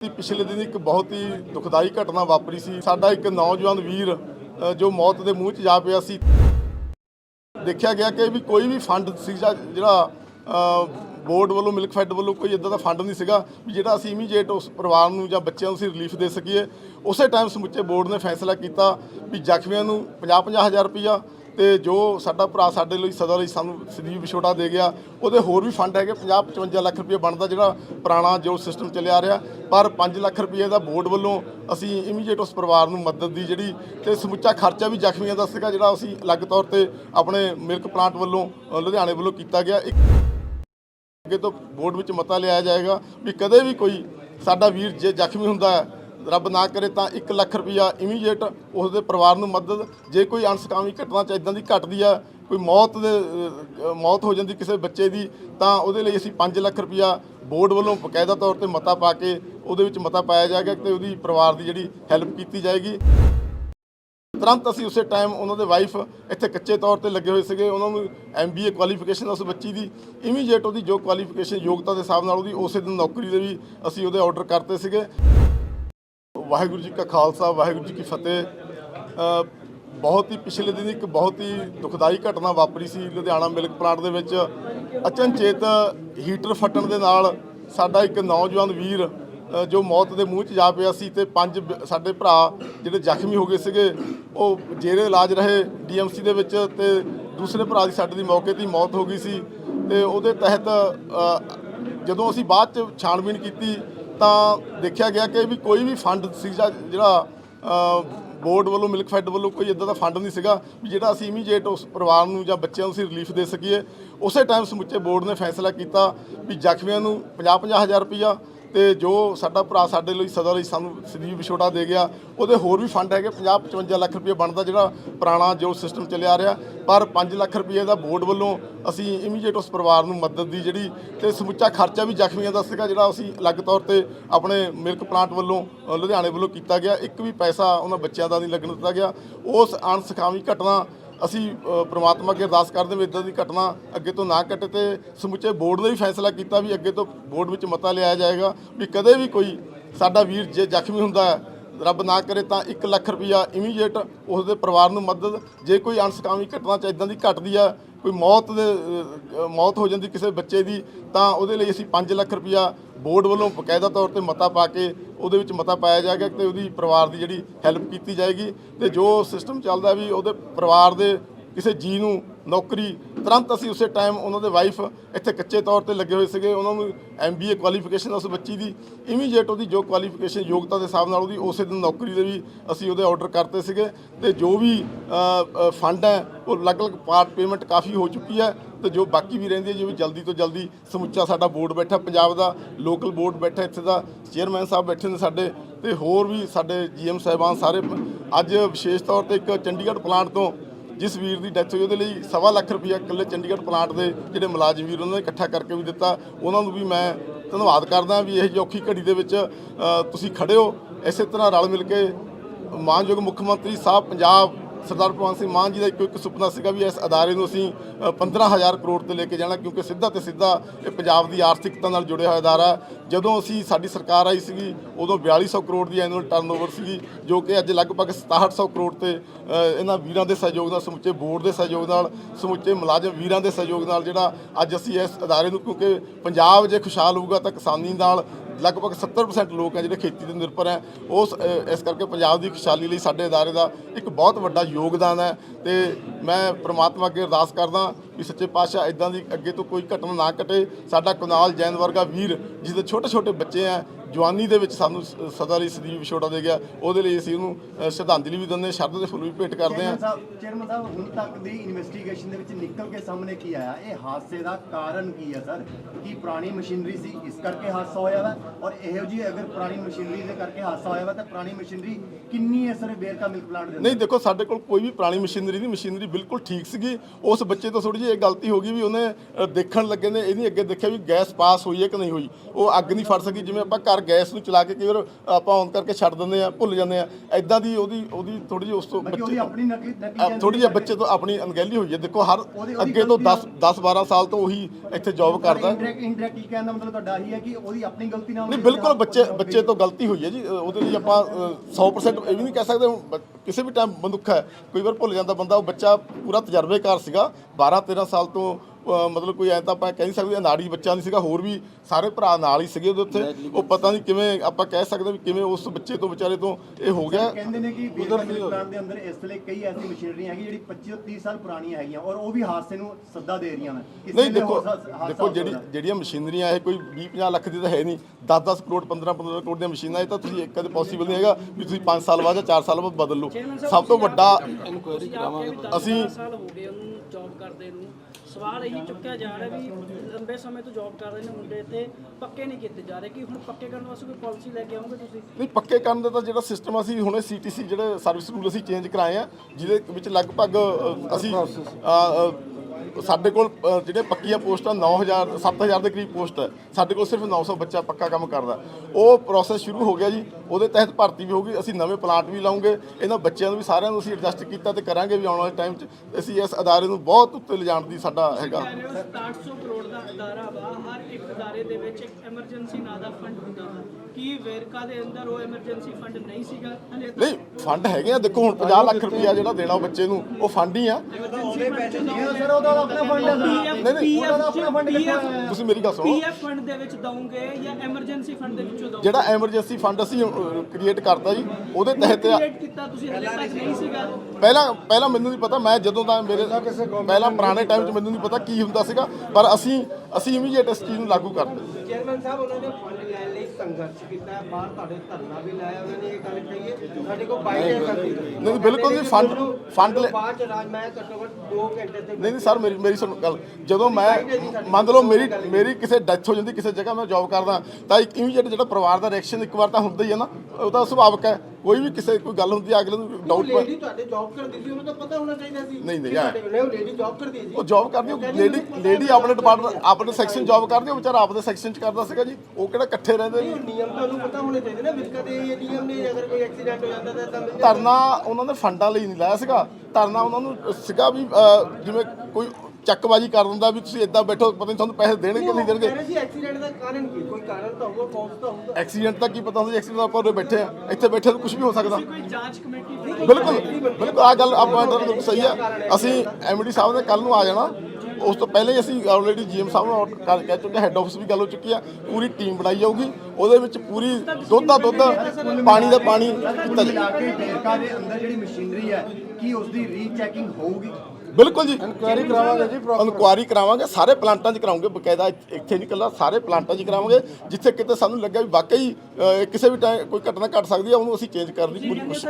ਪਿਛਲੇ ਦਿਨ ਇੱਕ ਬਹੁਤ ਹੀ ਦੁਖਦਾਈ ਘਟਨਾ ਵਾਪਰੀ ਸੀ। ਸਾਡਾ ਇੱਕ ਨੌਜਵਾਨ ਵੀਰ ਜੋ ਮੌਤ ਦੇ ਮੂੰਹ 'ਚ ਜਾ ਪਿਆ ਸੀ। ਦੇਖਿਆ ਗਿਆ ਕਿ ਵੀ ਕੋਈ ਵੀ ਫੰਡ ਸੀ ਜਿਹੜਾ ਬੋਰਡ ਵੱਲੋਂ, ਮਿਲਕ ਫੈਡ ਵੱਲੋਂ ਕੋਈ ਇਦਾਂ ਦਾ ਫੰਡ ਨਹੀਂ ਸੀਗਾ ਵੀ ਜਿਹੜਾ ਅਸੀਂ ਇਮੀਡੀਏਟ ਉਸ ਪਰਿਵਾਰ ਨੂੰ ਜਾਂ ਬੱਚਿਆਂ ਨੂੰ ਅਸੀਂ ਰਿਲੀਫ ਦੇ ਸਕੀਏ। ਉਸੇ ਟਾਈਮ ਸਮੁੱਚੇ ਬੋਰਡ ਨੇ ਫੈਸਲਾ ਕੀਤਾ ਵੀ ਜ਼ਖਮੀਆਂ ਨੂੰ 50 ਹਜ਼ਾਰ ਰੁਪਈਆ ਤੇ ਜੋ ਸਾਡਾ ਭਰਾ ਸਾਡੇ ਲਈ ਸਦਾ ਲਈ ਸਾਨੂੰ ਸੰਦੀਪ ਵਿਛੋੜਾ ਦੇ ਗਿਆ, ਉਹਦੇ ਹੋਰ ਵੀ ਫੰਡ ਹੈਗੇ 50 55 ਲੱਖ ਰੁਪਏ ਬਣਦਾ ਜਿਹੜਾ ਪੁਰਾਣਾ ਜੋ ਸਿਸਟਮ ਚੱਲਿਆ ਆ ਰਿਹਾ। ਪਰ 5 ਲੱਖ ਰੁਪਏ ਦਾ ਬੋਰਡ ਵੱਲੋਂ ਅਸੀਂ ਇਮੀਡੀਏਟ ਉਸ ਪਰਿਵਾਰ ਨੂੰ ਮਦਦ ਦੀ ਜਿਹੜੀ ਤੇ ਸਮੁੱਚਾ ਖਰਚਾ ਵੀ ਜ਼ਖਮੀਆਂ ਦਾ ਸੀਗਾ ਜਿਹੜਾ ਅਸੀਂ ਅਲੱਗ ਤੌਰ ਤੇ ਆਪਣੇ ਮਿਲਕ ਪਲਾਂਟ ਵੱਲੋਂ ਲੁਧਿਆਣੇ ਵੱਲੋਂ ਕੀਤਾ ਗਿਆ। ਇੱਕ ਅੱਗੇ ਤੋਂ ਬੋਰਡ ਵਿੱਚ ਮਤਾ ਲਿਆਇਆ ਜਾਏਗਾ ਵੀ ਕਦੇ ਵੀ ਕੋਈ ਸਾਡਾ ਵੀਰ ਜੇ ਜ਼ਖਮੀ ਹੁੰਦਾ ਹੈ ਰੱਬ ਨਾ ਕਰੇ ਤਾਂ 1 ਲੱਖ ਰੁਪਇਆ ਇਮੀਡੀਏਟ ਉਸ ਦੇ ਪਰਿਵਾਰ ਨੂੰ ਮਦਦ, ਜੇ ਕੋਈ ਅਣਸਕਾਮੀ ਘਟਨਾ ਚ ਇਦਾਂ ਦੀ ਘਟਦੀ ਆ, ਕੋਈ ਮੌਤ ਦੇ ਮੌਤ ਹੋ ਜਾਂਦੀ ਕਿਸੇ ਬੱਚੇ ਦੀ, ਤਾਂ ਉਹਦੇ ਲਈ ਅਸੀਂ 5 ਲੱਖ ਰੁਪਇਆ ਬੋਰਡ ਵੱਲੋਂ ਬਕਾਇਦਾ ਤੌਰ ਤੇ ਮਤਾ ਪਾ ਕੇ ਉਹਦੇ ਵਿੱਚ ਮਤਾ ਪਾਇਆ ਜਾਏਗਾ ਤੇ ਉਹਦੀ ਪਰਿਵਾਰ ਦੀ ਜਿਹੜੀ ਹੈਲਪ ਕੀਤੀ ਜਾਏਗੀ। ਤੁਰੰਤ ਅਸੀਂ ਉਸੇ ਟਾਈਮ ਉਹਨਾਂ ਦੇ ਵਾਈਫ ਇੱਥੇ ਕੱਚੇ ਤੌਰ ਤੇ ਲੱਗੇ ਹੋਏ ਸੀਗੇ, ਉਹਨਾਂ ਨੂੰ ਐਮਬੀਏ ਕੁਆਲੀਫਿਕੇਸ਼ਨ ਉਸ ਬੱਚੀ ਦੀ ਇਮੀਡੀਏਟ ਉਹਦੀ ਜੋ ਕੁਆਲੀਫਿਕੇਸ਼ਨ ਯੋਗਤਾ ਦੇ ਹਿਸਾਬ ਨਾਲ ਉਹਦੀ, ਉਸੇ ਦਿਨ ਨੌਕਰੀ ਦੇ ਵੀ ਅਸੀਂ ਉਹਦੇ ਆਰਡਰ ਕਰਤੇ ਸੀਗੇ। ਵਾਹਿਗੁਰੂ ਜੀ ਕਾ ਖਾਲਸਾ, ਵਾਹਿਗੁਰੂ ਜੀ ਕੀ ਫਤਿਹ। ਬਹੁਤ ਹੀ ਪਿਛਲੇ ਦਿਨ ਇੱਕ ਬਹੁਤ ਹੀ ਦੁਖਦਾਈ ਘਟਨਾ ਵਾਪਰੀ ਸੀ ਲੁਧਿਆਣਾ ਮਿਲਕ ਪਲਾਂਟ ਦੇ ਵਿੱਚ। ਅਚਨਚੇਤ ਹੀਟਰ ਫਟਣ ਦੇ ਨਾਲ ਸਾਡਾ ਇੱਕ ਨੌਜਵਾਨ ਵੀਰ ਜੋ ਮੌਤ ਦੇ ਮੂੰਹ 'ਚ ਜਾ ਪਿਆ ਸੀ ਤੇ ਪੰਜ ਸਾਡੇ ਭਰਾ ਜਿਹੜੇ ਜ਼ਖਮੀ ਹੋ ਗਏ ਸੀਗੇ, ਉਹ ਜੇਰੇ ਇਲਾਜ ਰਹੇ ਡੀਐਮਸੀ ਦੇ ਵਿੱਚ ਤੇ ਦੂਸਰੇ ਭਰਾ ਦੀ ਸਾਡੇ ਦੀ ਮੌਕੇ ਤੇ ਮੌਤ ਹੋ ਗਈ ਸੀ। ਤੇ ਉਹਦੇ ਤਹਿਤ ਜਦੋਂ ਅਸੀਂ ਬਾਅਦ ਚ ਛਾਣਬੀਣ ਕੀਤੀ ਤਾਂ ਦੇਖਿਆ ਗਿਆ ਕਿ ਵੀ ਕੋਈ ਵੀ ਫੰਡ ਸੀ ਜਿਹੜਾ ਬੋਰਡ ਵੱਲੋਂ, ਮਿਲਕ ਫੈਡ ਵੱਲੋਂ ਕੋਈ ਇਦਾਂ ਦਾ ਫੰਡ ਨਹੀਂ ਸੀਗਾ ਵੀ ਜਿਹੜਾ ਅਸੀਂ ਇਮੀਡੀਏਟ ਉਸ ਪਰਿਵਾਰ ਨੂੰ ਜਾਂ ਬੱਚਿਆਂ ਨੂੰ ਅਸੀਂ ਰਿਲੀਫ ਦੇ ਸਕੀਏ। ਉਸੇ ਟਾਈਮ ਸਮੁੱਚੇ ਬੋਰਡ ਨੇ ਫੈਸਲਾ ਕੀਤਾ ਵੀ ਜ਼ਖਮੀਆਂ ਨੂੰ 50 ਹਜ਼ਾਰ ਰੁਪਈਆ ਤੇ ਜੋ ਸਾਡਾ ਭਰਾ ਸਾਡੇ ਲਈ ਸਦਾ ਲਈ ਸਾਨੂੰ ਸਦੀਵ ਵਿਛੋੜਾ ਦੇ ਗਿਆ, ਉਹਦੇ ਹੋਰ ਵੀ ਫੰਡ ਹੈਗੇ 50 55 ਲੱਖ ਰੁਪਏ ਬਣਦਾ ਜਿਹੜਾ ਪੁਰਾਣਾ ਜੋ ਸਿਸਟਮ ਚੱਲਿਆ ਆ ਰਿਹਾ। ਪਰ 5 ਲੱਖ ਰੁਪਏ ਦਾ ਬੋਰਡ ਵੱਲੋਂ ਅਸੀਂ ਇਮੀਡੀਏਟ ਉਸ ਪਰਿਵਾਰ ਨੂੰ ਮਦਦ ਦੀ ਜਿਹੜੀ ਤੇ ਸਮੁੱਚਾ ਖਰਚਾ ਵੀ ਜ਼ਖਮੀਆਂ ਦਾ ਸੀਗਾ, ਜਿਹੜਾ ਅਸੀਂ ਅਲੱਗ ਤੌਰ ਤੇ ਆਪਣੇ ਮਿਲਕ ਪਲਾਂਟ ਵੱਲੋਂ ਲੁਧਿਆਣੇ ਵੱਲੋਂ ਕੀਤਾ ਗਿਆ। ਇੱਕ ਵੀ ਪੈਸਾ ਉਹਨਾਂ ਬੱਚਿਆਂ ਦਾ ਨਹੀਂ ਲੱਗਣ ਦਿੱਤਾ ਗਿਆ। ਉਸ ਅਣਸਖਾਵੀ ਘਟਨਾ ਅਸੀਂ ਅ, ਪ੍ਰਮਾਤਮਾ ਅੱਗੇ ਅਰਦਾਸ ਕਰਦੇ ਵੀ ਇਦਾਂ ਦੀ ਘਟਨਾ ਅੱਗੇ ਤੋਂ ਨਾ ਘਟੇ ਤੇ ਸਮੁੱਚੇ ਬੋਰਡ ਨੇ ਵੀ ਫੈਸਲਾ ਕੀਤਾ ਵੀ ਅੱਗੇ ਤੋਂ ਬੋਰਡ ਵਿੱਚ ਮਤਾ ਲਿਆ ਜਾਏਗਾ ਵੀ ਕਦੇ ਵੀ ਕੋਈ ਸਾਡਾ ਵੀਰ ਜੇ ਜ਼ਖਮੀ ਹੁੰਦਾ ਹੈ ਰੱਬ ਨਾ ਕਰੇ ਤਾਂ 1 ਲੱਖ ਰੁਪਇਆ ਇਮੀਡੀਏਟ ਉਸ ਦੇ ਪਰਿਵਾਰ ਨੂੰ ਮਦਦ ਜੇ ਕੋਈ ਅਣਸਕਾਮੀ ਘਟਨਾ ਚ ਇਦਾਂ ਦੀ ਘਟਦੀ ਆ ਕੋਈ ਮੌਤ ਦੇ ਅ, ਮੌਤ ਹੋ ਜਾਂਦੀ ਕਿਸੇ ਬੱਚੇ ਦੀ ਤਾਂ ਉਹਦੇ ਲਈ ਅਸੀਂ 5 ਲੱਖ ਰੁਪਇਆ ਬੋਰਡ ਵੱਲੋਂ ਬਕਾਇਦਾ ਤੌਰ ਤੇ ਮਤਾ ਪਾ ਕੇ ਉਹਦੇ ਵਿੱਚ ਮਤਾ ਪਾਇਆ ਜਾਏਗਾ ਤੇ ਉਹਦੀ ਪਰਿਵਾਰ ਦੀ ਜਿਹੜੀ ਹੈਲਪ ਕੀਤੀ ਜਾਏਗੀ। ਤੇ ਜੋ ਸਿਸਟਮ ਚੱਲਦਾ ਵੀ ਉਹਦੇ ਪਰਿਵਾਰ ਦੇ ਕਿਸੇ ਜੀ ਨੂੰ ਨੌਕਰੀ ਤੁਰੰਤ ਅਸੀਂ ਉਸੇ ਟਾਈਮ ਉਹਨਾਂ ਦੇ ਵਾਈਫ ਇੱਥੇ ਕੱਚੇ ਤੌਰ ਤੇ ਲੱਗੇ ਹੋਏ ਸੀਗੇ। ਉਹਨਾਂ ਨੂੰ ਐਮਬੀਏ ਕੁਆਲੀਫਿਕੇਸ਼ਨ ਉਸ ਬੱਚੀ ਦੀ ਇਮੀਡੀਏਟ ਉਹਦੀ ਜੋ ਕੁਆਲੀਫਿਕੇਸ਼ਨ ਯੋਗਤਾ ਦੇ ਹਿਸਾਬ ਨਾਲ ਉਹਦੀ, ਉਸੇ ਦਿਨ ਨੌਕਰੀ ਦੇ ਵੀ ਅਸੀਂ ਉਹਦੇ ਆਰਡਰ ਕਰਤੇ ਸੀਗੇ। ਤੇ ਜੋ ਵੀ ਫੰਡ ਹੈ, ਉਹ ਅਲੱਗ-ਅਲੱਗ ਪਾਰਟ ਪੇਮੈਂਟ ਕਾਫੀ ਹੋ ਚੁੱਕੀ ਹੈ ਤੇ ਜੋ ਬਾਕੀ ਵੀ ਰਹਿੰਦੀ ਹੈ ਜੋ ਵੀ ਜਲਦੀ ਤੋਂ ਜਲਦੀ ਸਮੁੱਚਾ ਸਾਡਾ ਬੋਰਡ ਬੈਠਾ, ਪੰਜਾਬ ਦਾ ਲੋਕਲ ਬੋਰਡ ਬੈਠਾ, ਇੱਥੇ ਦਾ ਚੇਅਰਮੈਨ ਸਾਹਿਬ ਬੈਠੇ ਨੇ ਸਾਡੇ ਤੇ ਹੋਰ ਵੀ ਸਾਡੇ ਜੀਐਮ ਸਾਹਿਬਾਨ ਸਾਰੇ। ਅੱਜ ਵਿਸ਼ੇਸ਼ ਤੌਰ ਤੇ ਇੱਕ ਚੰਡੀਗੜ੍ਹ ਪਲਾਂਟ ਤੋਂ ਜਿਸ ਵੀਰ ਦੀ ਡੈਥ ਹੋਈ, ਉਹਦੇ ਲਈ ਸਵਾ ਲੱਖ ਰੁਪਇਆ ਇਕੱਲੇ ਚੰਡੀਗੜ੍ਹ ਪਲਾਂਟ ਦੇ ਜਿਹੜੇ ਮੁਲਾਜ਼ਮ ਵੀਰ, ਉਹਨਾਂ ਨੇ ਇਕੱਠਾ ਕਰਕੇ ਵੀ ਦਿੱਤਾ। ਉਹਨਾਂ ਨੂੰ ਵੀ ਮੈਂ ਧੰਨਵਾਦ ਕਰਦਾ ਵੀ ਇਹ ਜਿਹੀ ਔਖੀ ਘੜੀ ਦੇ ਵਿੱਚ ਤੁਸੀਂ ਖੜੇ ਹੋ। ਇਸੇ ਤਰ੍ਹਾਂ ਰਲ ਮਿਲ ਕੇ ਮਾਨਯੋਗ ਮੁੱਖ ਮੰਤਰੀ ਸਾਹਿਬ, ਪੰਜਾਬ ਸਰਦਾਰ ਭਗਵੰਤ ਸਿੰਘ ਮਾਨ ਜੀ ਦਾ ਇੱਕੋ ਇੱਕ ਸੁਪਨਾ ਸੀਗਾ ਵੀ ਇਸ ਅਦਾਰੇ ਨੂੰ ਅਸੀਂ ਅ, 15000 ਕਰੋੜ ਤੇ ਲੈ ਕੇ ਜਾਣਾ ਕਿਉਂਕਿ ਸਿੱਧਾ ਤੇ ਸਿੱਧਾ ਇਹ ਪੰਜਾਬ ਦੀ ਆਰਥਿਕਤਾ ਨਾਲ ਜੁੜਿਆ ਹੋਇਆ ਅਦਾਰਾ ਜਦੋਂ ਅਸੀਂ ਸਾਡੀ ਸਰਕਾਰ ਆਈ ਸੀਗੀ ਉਦੋਂ 4200 ਕਰੋੜ ਦੀ ਐਨੂਅਲ ਟਰਨਓਵਰ ਸੀਗੀ ਜੋ ਕਿ ਅੱਜ ਲਗਭਗ 6700 ਕਰੋੜ ਤੇ ਇਹਨਾਂ ਵੀਰਾਂ ਦੇ ਸਹਿਯੋਗ ਨਾਲ ਸਮੁੱਚੇ ਬੋਰਡ ਦੇ ਸਹਿਯੋਗ ਨਾਲ ਸਮੁੱਚੇ ਮੁਲਾਜ਼ਮ ਵੀਰਾਂ ਦੇ ਸਹਿਯੋਗ ਨਾਲ ਜਿਹੜਾ ਅੱਜ ਅਸੀਂ ਇਸ ਅਦਾਰੇ ਨੂੰ ਕਿਉਂਕਿ ਪੰਜਾਬ ਜੇ ਖੁਸ਼ਹਾਲ ਹੋਊਗਾ ਤਾਂ ਕਿਸਾਨੀ ਨਾਲ ਲਗਭਗ 70% ਲੋਕ ਹੈ ਜਿਹੜੇ ਖੇਤੀ ਤੇ ਨਿਰਭਰ ਹੈ। ਉਸ ਇਸ ਕਰਕੇ ਪੰਜਾਬ ਦੀ ਖੁਸ਼ਹਾਲੀ ਲਈ ਸਾਡੇ ਅਦਾਰੇ ਦਾ ਇੱਕ ਬਹੁਤ ਵੱਡਾ ਯੋਗਦਾਨ ਹੈ ਤੇ ਮੈਂ ਪ੍ਰਮਾਤਮਾ ਅੱਗੇ ਅਰਦਾਸ ਕਰਦਾ ਵੀ ਸੱਚੇ ਪਾਤਸ਼ਾਹ ਇਦਾਂ ਦੀ ਅੱਗੇ ਤੋਂ ਕੋਈ ਘਟਨਾ ਨਾ ਘਟੇ। ਸਾਡਾ ਕੁਨਾਲ ਜੈਨ ਵਰਗਾ ਵੀਰ ਜਿਸਦੇ ਛੋਟੇ ਛੋਟੇ ਬੱਚੇ ਆ ਜਵਾਨੀ ਦੇ ਵਿੱਚ ਸਾਨੂੰ ਸਦਾ ਲਈ ਸਦੀਵ ਵਿਛੋੜਾ ਦੇ ਗਿਆ। ਉਹਦੇ ਲਈ ਅਸੀਂ ਉਹਨੂੰ ਸ਼ਰਧਾਂਜਲੀ ਵੀ ਦਿੰਦੇ ਸ਼ਰਧਾ ਦੇ ਫੁੱਲ ਵੀ ਭੇਟ ਕਰਦੇ ਹਾਂ। ਚੇਅਰਮੈਨ ਸਾਹਿਬ ਹੁਣ ਤੱਕ ਦੀ ਇਨਵੈਸਟੀਗੇਸ਼ਨ ਦੇ ਵਿੱਚ ਨਿਕਲ ਕੇ ਸਾਹਮਣੇ ਕੀ ਆਇਆ? ਇਹ ਹਾਦਸੇ ਦਾ ਕਾਰਨ ਕੀ ਹੈ ਸਰ? ਕੀ ਪੁਰਾਣੀ ਮਸ਼ੀਨਰੀ ਸੀ? ਇਸ ਕਰਕੇ ਹਾਦਸਾ ਹੋਇਆ ਵਾ? ਔਰ ਇਹੋ ਜੀ ਅਗਰ ਪੁਰਾਣੀ ਮਸ਼ੀਨਰੀ ਦੇ ਕਰਕੇ ਹਾਦਸਾ ਹੋਇਆ ਵਾ ਤਾਂ ਪੁਰਾਣੀ ਮਸ਼ੀਨਰੀ ਕਿੰਨੀ ਹੈ ਸਰ ਵੇਰਕਾ ਮਿਲਕ ਪਲਾਂਟ ਦੇ? ਨਹੀਂ ਦੇਖੋ ਸਾਡੇ ਕੋਲ ਕੋਈ ਵੀ ਪੁਰਾਣੀ ਮਸ਼ੀਨਰੀ ਨਹੀਂ। ਮਸ਼ੀਨਰੀ ਬਿਲਕੁਲ ਠੀਕ ਸੀਗੀ। ਉਸ ਬੱਚੇ ਤੋਂ ਥੋੜੀ ਜਿਹੀ ਇਹ ਗਲਤੀ ਹੋ ਗਈ ਵੀ ਉਹਨੇ ਦੇਖਣ ਲੱਗੇ ਨੇ। ਇਹਦੀ ਅੱਗੇ ਦੇਖਿਆ ਵੀ ਗੈਸ ਪਾਸ ਹੋਈ ਹੈ ਕਿ ਨਹੀਂ ਹੋਈ। ਉਹ ਅੱਗ ਨਹੀਂ ਫੜ ਸਕੀ ਜਿਵੇਂ ਆਪਾਂ ਘਰ ਵਾਰ ਗੈਸ ਨੂੰ ਚਲਾ ਕੇ ਕਈ ਵਾਰ ਆਪਾਂ ਔਨ ਕਰਕੇ ਛੱਡ ਦਿੰਦੇ ਆ ਭੁੱਲ ਜਾਂਦੇ ਆ ਐਦਾਂ ਦੀ ਉਹਦੀ ਉਹਦੀ ਥੋੜੀ ਜਿਹੀ ਉਸ ਤੋਂ ਉਹਦੀ ਆਪਣੀ ਨਕਲੀ ਨਕਲੀ ਥੋੜੀ ਜਿਹੀ ਬੱਚੇ ਤੋਂ ਆਪਣੀ ਅਣਗਹਿਲੀ ਹੋਈ ਹੈ। ਦੇਖੋ ਹਰ ਅੱਗੇ ਤੋਂ ਗਲਤੀ 10 10 12 ਸਾਲ ਤੋਂ ਉਹੀ ਇੱਥੇ ਜੌਬ ਕਰਦਾ। ਇੰਡਾਇਰੈਕਟ ਇੰਡਾਇਰੈਕਟਲੀ ਕਹਿਣ ਦਾ ਮਤਲਬ ਤੁਹਾਡਾ ਇਹੀ ਹੈ ਕਿ ਉਹਦੀ ਆਪਣੀ ਗਲਤੀ ਨਾਲ ਨਹੀਂ ਬਿਲਕੁਲ ਬੱਚੇ ਬੱਚੇ ਤੋਂ ਗਲਤੀ ਹੋਈ ਹੈ ਜੀ। ਉਹਦੇ ਲਈ ਆਪਾਂ ਅ, 100% ਇਹ ਵੀ ਨਹੀਂ ਕਹਿ ਸਕਦੇ ਕਿਸੇ ਵੀ ਟਾਈਮ ਬੰਦੁਖ ਹੈ ਕੋਈ ਵਾਰ ਭੁੱਲ ਜਾਂਦਾ ਬੰਦਾ ਉਹ ਬੱਚਾ ਪੂਰਾ ਤਜਰਬੇਕਾਰ ਸੀਗਾ। 12 13 ਸਾਲ ਤੋਂ ਮਤਲਬ ਕੋਈ ਐਂ ਤਾਂ ਆਪਾਂ ਕਹਿ ਨਹੀਂ ਸਕਦੇ ਅਨਾੜੀ ਬੱਚਾ ਨਹੀਂ ਸੀਗਾ ਹੋਰ ਵੀ ਸਾਰੇ ਭਰਾ ਨਾਲ ਹੀ ਸੀਗੇ ਉਹਦੇ ਉੱਥੇ। ਉਹ ਪਤਾ ਨਹੀਂ ਕਿਵੇਂ ਆਪਾਂ ਕਹਿ ਸਕਦੇ ਵੀ ਕਿਵੇਂ ਉਸ ਬੱਚੇ ਤੋਂ ਵਿਚਾਰੇ ਤੋਂ ਇਹ ਹੋ ਗਿਆ। ਕਹਿੰਦੇ ਨੇ ਕਿ ਵੇਰਕਾ ਪਲਾਂਟ ਦੇ ਅੰਦਰ ਇਸ ਵੇਲੇ ਕਈ ਐਸੀ ਮਸ਼ੀਨਰੀਆਂ ਹੈਗੀ ਜਿਹੜੀ 25 ਤੋਂ 30 ਸਾਲ ਪੁਰਾਣੀਆਂ ਹੈਗੀਆਂ ਔਰ ਉਹ ਵੀ ਹਾਦਸੇ ਨੂੰ ਸੱਦਾ ਦੇ ਰਹੀਆਂ ਨੇ। ਕਿਸੇ ਨਹੀਂ ਦੇਖੋ ਦੇਖੋ ਜਿਹੜੀ। ਜਿਹੜੀਆਂ ਮਸ਼ੀਨਰੀਆਂ ਇਹ ਕੋਈ 20 50 ਲੱਖ ਦੀ ਤਾਂ ਹੈ ਨਹੀਂ। 10 10 ਕਰੋੜ 15 15 ਕਰੋੜ ਦੀਆਂ ਮਸ਼ੀਨਾਂ ਇਹ ਤਾਂ ਤੁਸੀਂ ਇੱਕ ਕਦੇ ਪੋਸੀਬਲ ਨਹੀਂ ਹੈਗਾ ਵੀ ਤੁਸੀਂ 5 ਸਾਲ ਬਾਅਦ ਜਾਂ 4 ਸਾਲ ਬਾਅਦ ਬਦਲ ਲਓ। ਸਭ ਤੋਂ ਵੱਡਾ ਇਨਕੁਆਇਰੀ ਕਰਾਵਾਂਗੇ ਅਸੀਂ- ਅਸੀਂ ਸਾਲ ਹੋ ਗਏ ਉਹਨੂੰ ਜੌਬ ਕਰਦੇ ਨੂੰ। ਸਵਾਲ ਇਹੀ ਚੁੱਕਿਆ ਜਾ ਰਿਹਾ ਵੀ ਲੰਬੇ ਸਮੇਂ ਤੋਂ ਜੌਬ ਕਰ ਰਹੇ ਨੇ ਮੁੰਡੇ ਤੇ ਪੱਕੇ ਨਹੀਂ ਕੀਤੇ ਜਾ ਰਹੇ ਕਿ ਹੁਣ ਪੱਕੇ ਕਰਨ ਵਾਸਤੇ ਕੋਈ ਪਾਲਿਸੀ ਲੈ ਕੇ ਆਉਂਗੇ ਤੁਸੀਂ? ਨਹੀਂ ਪੱਕੇ ਕਰਨ ਦਾ ਤਾਂ ਜਿਹੜਾ ਸਿਸਟਮ ਅਸੀਂ ਹੁਣੇ ਸੀਟੀਸੀ ਜਿਹੜੇ ਸਰਵਿਸ ਰੂਲ ਅਸੀਂ ਚੇਂਜ ਕਰਾਏ ਆ ਜਿਹਦੇ ਵਿੱਚ ਲਗਭਗ ਅਸੀਂ ਸਾਡੇ ਕੋਲ ਅ, ਜਿਹੜੇ ਪੱਕੀਆਂ ਪੋਸਟਾਂ 9000 7000 ਦੇ ਕਰੀਬ ਪੋਸਟ ਹੈ। ਸਾਡੇ ਕੋਲ ਸਿਰਫ 900 ਬੱਚਾ ਪੱਕਾ ਕੰਮ ਕਰਦਾ। ਉਹ ਪ੍ਰੋਸੈਸ ਸ਼ੁਰੂ ਹੋ ਗਿਆ ਜੀ। ਉਹਦੇ ਤਹਿਤ ਭਰਤੀ ਵੀ ਹੋਗੀ ਅਸੀਂ ਨਵੇਂ ਪਲਾਂਟ ਵੀ ਲਾਉਂਗੇ। ਇਹਨਾਂ ਬੱਚਿਆਂ ਨੂੰ ਵੀ ਸਾਰਿਆਂ ਨੂੰ ਅਸੀਂ ਐਡਜਸਟ ਕੀਤਾ ਤੇ ਕਰਾਂਗੇ ਵੀ ਆਉਣ ਵਾਲੇ ਟਾਈਮ 'ਚ। ਅਸੀਂ ਇਸ ਅਦਾਰੇ ਨੂੰ ਬਹੁਤ ਉੱਤੇ ਲਿਜਾਣ ਦੀ ਸਾਡਾ ਹੈਗਾ। ਕਹਿ ਰਹੇ ਹੋ 6700 ਕਰੋੜ ਦਾ ਅਦਾਰਾ ਵਾ। ਹਰ ਇੱਕ ਅਦਾਰੇ ਦੇ ਵਿੱਚ ਇੱਕ ਐਮਰਜੈਂਸੀ ਨਾਂ ਦਾ ਫੰਡ ਹੁੰਦਾ ਵਾ। ਕੀ ਵੇਰਕਾ ਦੇ ਅੰਦਰ ਉਹ ਐਮਰਜੈਂਸੀ ਫੰਡ ਨਹੀਂ ਸੀਗਾ? ਹਲੇ ਨਹੀਂ ਫੰਡ ਹੈਗੇ ਆ। ਦੇਖੋ ਹੁਣ 50 ਲੱਖ ਰੁਪਇਆ ਜਿਹੜਾ ਦੇਣਾ ਉਹ ਬੱਚੇ ਨੂੰ ਉਹ ਫੰਡ ਹੀ ਆ। ਐਮਰਜੈਂਸੀ ਫੰਡ ਸਰ ਉਹਦਾ ਆਪਣਾ ਫੰਡ ਹੈ ਨਹੀਂ, ਨਹੀਂ, ਉਹਦਾ ਆਪਣਾ ਫੰਡ ਤੁਸੀਂ ਮੇਰੀ ਗੱਲ ਸੁਣੋ। ਪੀਐਫ ਫੰਡ ਦੇ ਵਿੱਚ ਦਵੋਗੇ ਜਾਂ ਐਮਰਜੈਂਸੀ ਫੰਡ ਦੇ ਵਿੱਚੋਂ ਦਵੋਗੇ ਜਿਹੜਾ ਐਮਰਜੈਂਸੀ ਫੰਡ ਅਸੀਂ ਕ੍ਰੀਏਟ ਕਰਤਾ ਜੀ ਉਹਦੇ ਤਹਿਤ ਕ੍ਰੀਏਟ ਕੀਤਾ ਤੁਸੀਂ ਹਲੇ ਤੱਕ ਨਹੀਂ ਸੀਗਾ। ਪਹਿਲਾਂ ਪਹਿਲਾਂ ਮੈਨੂੰ ਨਹੀਂ ਪਤਾ ਮੈਂ ਜਦੋਂ ਦਾ ਮੇਰੇ ਪਹਿਲਾਂ ਪੁਰਾਣੇ ਟਾਈਮ 'ਚ ਮੈਨੂੰ ਨਹੀਂ ਪਤਾ ਕੀ ਹੁੰਦਾ ਸੀਗਾ ਪਰ ਅਸੀਂ ਅਸੀਂ ਇਮੀਡੀਏਟ ਇਸ ਚੀਜ਼ ਨੂੰ ਲਾਗੂ ਕਰਤੇ ਚੇਅਰਮੈਨ ਸਾਹਿਬ ਉਹਨਾਂ ਨੇ ਫੰਡ ਲੈਣ ਲਈ ਸੰਘਰਸ਼ ਕੀਤਾ। ਬਾਹਰ ਤੁਹਾਡੇ ਧਰਨਾ ਵੀ ਲਾਇਆ ਉਹਨਾਂ ਨੇ ਇਹ ਗੱਲ ਕਹੀ ਹੈ। ਸਾਡੇ ਕੋਲ ਬਾਈ ਹੈ। ਕਰਦੀ ਨਹੀਂ ਬਿਲਕੁਲ ਨਹੀਂ ਫੰਡ ਫੰਡ ਲੈ ਬਾਅਦ ਚ ਰਾਜ ਮੈਂ ਘੱਟੋ ਘੱਟ 2 ਘੰਟੇ ਤੇ ਨਹੀਂ ਨਹੀਂ ਸਰ ਮੇਰੀ ਮੇਰੀ ਸੁਣੋ ਗੱਲ। ਜਦੋਂ ਮੈਂ ਮੰਨ ਲਓ ਮੇਰੀ ਮੇਰੀ ਕਿਸੇ ਡੈਥ ਹੋ ਜਾਂਦੀ ਕਿਸੇ ਜਗ੍ਹਾ ਮੈਂ ਜੌਬ ਕਰਦਾ ਤਾਂ ਇੱਕ ਇਮੀਡੀਏਟ ਜਿਹੜਾ ਪਰਿਵਾਰ ਦਾ ਰਿਐਕਸ਼ਨ ਇੱਕ ਵਾਰ ਤਾਂ ਹੁੰਦਾ ਹੀ ਹੈ ਨਾ ਉਹ ਤਾਂ ਸੁਭਾਵਿਕ ਹੈ। ਕੋਈ ਵੀ ਕਿਸੇ ਕੋਈ ਗੱਲ ਹੁੰਦੀ ਹੈ ਅਗਲੇ ਨੂੰ ਡਾਊਟ ਲੇਡੀ ਤੁਹਾਡੇ ਜੌਬ ਕਰਦੀ ਸੀ ਉਹਨੂੰ ਤਾਂ ਪਤਾ ਹੋਣਾ ਚਾਹੀਦਾ ਸੀ ਨਹੀਂ, ਨਹੀਂ, ਕੋਲ- ਨਹੀਂ ਉਹ ਲੇਡੀ ਜੌਬ ਕਰਦੀ ਹੈ ਜੀ ਉਹ ਜੌਬ ਕਰਦੀ ਉਹ ਲੇਡੀ ਲੇਡੀ ਆਪਣੇ ਡਿਪਾਰਟਮੈਂਟ ਆਪਣੇ ਸੈਕਸ਼ਨ ਜੌਬ ਕਰਦੀ ਉਹ ਵਿਚਾਰਾ ਆਪਣੇ ਸੈਕਸ਼ਨ 'ਚ ਕਰਦਾ ਸੀਗਾ ਜੀ। ਉਹ ਕਿਹੜਾ ਇਕੱਠੇ ਰਹਿੰਦੇ ਨਹੀਂ, ਨੇ ਉਹ ਨਿਯਮ ਤੁਹਾਨੂੰ ਪਤਾ ਹੋਣੇ ਚਾਹੀਦੇ ਨਾ ਵਿਦਕਾ ਦੇ ਇਹ ਨਿਯਮ ਨੇ ਅਗਰ ਕੋਈ ਐਕਸੀਡੈਂਟ ਹੋ ਜਾਂਦਾ ਤਾਂ ਤਾਂ ਮਿਲ ਧਰਨਾ ਉਹਨਾਂ ਨੇ ਫੰਡਾਂ ਲਈ ਨਹੀਂ ਲਾਇਆ ਸੀਗਾ। ਧਰਨਾ ਉਹਨਾਂ ਨੂੰ ਸੀਗਾ ਵੀ ਅਹ, ਜਿਵੇਂ ਕੋਈ ਚੱਕਬਾਜੀ ਕਰ ਦਿੰਦਾ ਵੀ ਤੁਸੀਂ ਇਦਾਂ ਬੈਠੋ ਪਤਾ ਨਹੀਂ ਤੁਹਾਨੂੰ ਪੈਸੇ ਦੇਣਗੇ ਕਿ ਨਹੀਂ ਦੇਣਗੇ। ਐਕਸੀਡੈਂਟ ਦਾ ਕਾਰਨ ਕੀ? ਕੋਈ ਕਾਰਨ ਤਾਂ ਹੋਊਗਾ ਕੌਜ਼ ਤਾਂ ਹੋਊਗਾ ਐਕਸੀਡੈਂਟ ਦਾ ਕੀ ਪਤਾ ਹੁੰਦਾ ਐਕਸੀਡੈਂਟ ਆਪਾਂ ਉਰੇ ਬੈਠੇ ਆ ਇੱਥੇ ਬੈਠੇ ਨੂੰ ਕੁਝ ਵੀ ਹੋ ਸਕਦਾ। ਕੋਈ ਜਾਂਚ ਕਮੇਟੀ ਦੀ ਬਿਲਕੁਲ ਬਿਲਕੁਲ ਆ ਗੱਲ ਆਪਾਂ ਸਹੀ ਆ। ਅਸੀਂ ਐਮਡੀ ਸਾਹਿਬ ਨੇ ਕੱਲ ਨੂੰ ਆ ਜਾਣਾ ਉਸ ਤੋਂ ਪਹਿਲੇ ਹੀ ਅਸੀਂ ਆਲਰੇਡੀ ਜੀਐਮ ਸਾਹਿਬ ਨੂੰ ਕਰ ਕਹਿ ਚੁੱਕੇ ਹੈੱਡ ਆਫਿਸ ਵੀ ਗੱਲ ਹੋ ਚੁੱਕੀ ਆ ਪੂਰੀ ਟੀਮ ਬਣਾਈ ਜਾਊਗੀ ਉਹਦੇ ਵਿੱਚ ਪੂਰੀ ਦੁੱਧ ਦਾ ਦੁੱਧ ਪਾਣੀ ਦਾ ਪਾਣੀ ਕੀਤਾ ਜਾਊਗਾ ਮਿਲਾ ਕੇ ਵੇਰਕਾ ਦੇ ਅੰਦਰ ਜਿਹੜੀ ਮਸ਼ੀਨਰੀ ਹੈ ਕੀ ਉਸ ਦੀ ਰੀਚੈਕਿੰਗ ਹੋਊਗੀ? ਬਿਲਕੁਲ ਜੀ। ਇਨਕੁਆਰੀ ਕਰਾਵਾਂਗੇ ਜੀ ਇਨਕੁਆਰੀ ਕਰਾਵਾਂਗੇ ਸਾਰੇ ਪਲਾਂਟਾਂ 'ਚ ਕਰਾਉਂਗੇ ਬਕਾਇਦਾ ਇੱਥੇ ਨਹੀਂ ਇਕੱਲਾ ਸਾਰੇ ਪਲਾਂਟਾਂ 'ਚ ਕਰਾਵਾਂਗੇ ਜਿੱਥੇ ਕਿਤੇ ਸਾਨੂੰ ਲੱਗਿਆ ਵੀ ਵਾਕਈ ਕਿਸੇ ਵੀ ਟਾਈਮ ਕੋਈ ਘਟਨਾ ਘਟ ਸਕਦੀ ਹੈ ਉਹਨੂੰ ਅਸੀਂ ਚੇਂਜ ਕਰਨ ਦੀ ਪੂਰੀ ਕੋਸ਼ਿਸ਼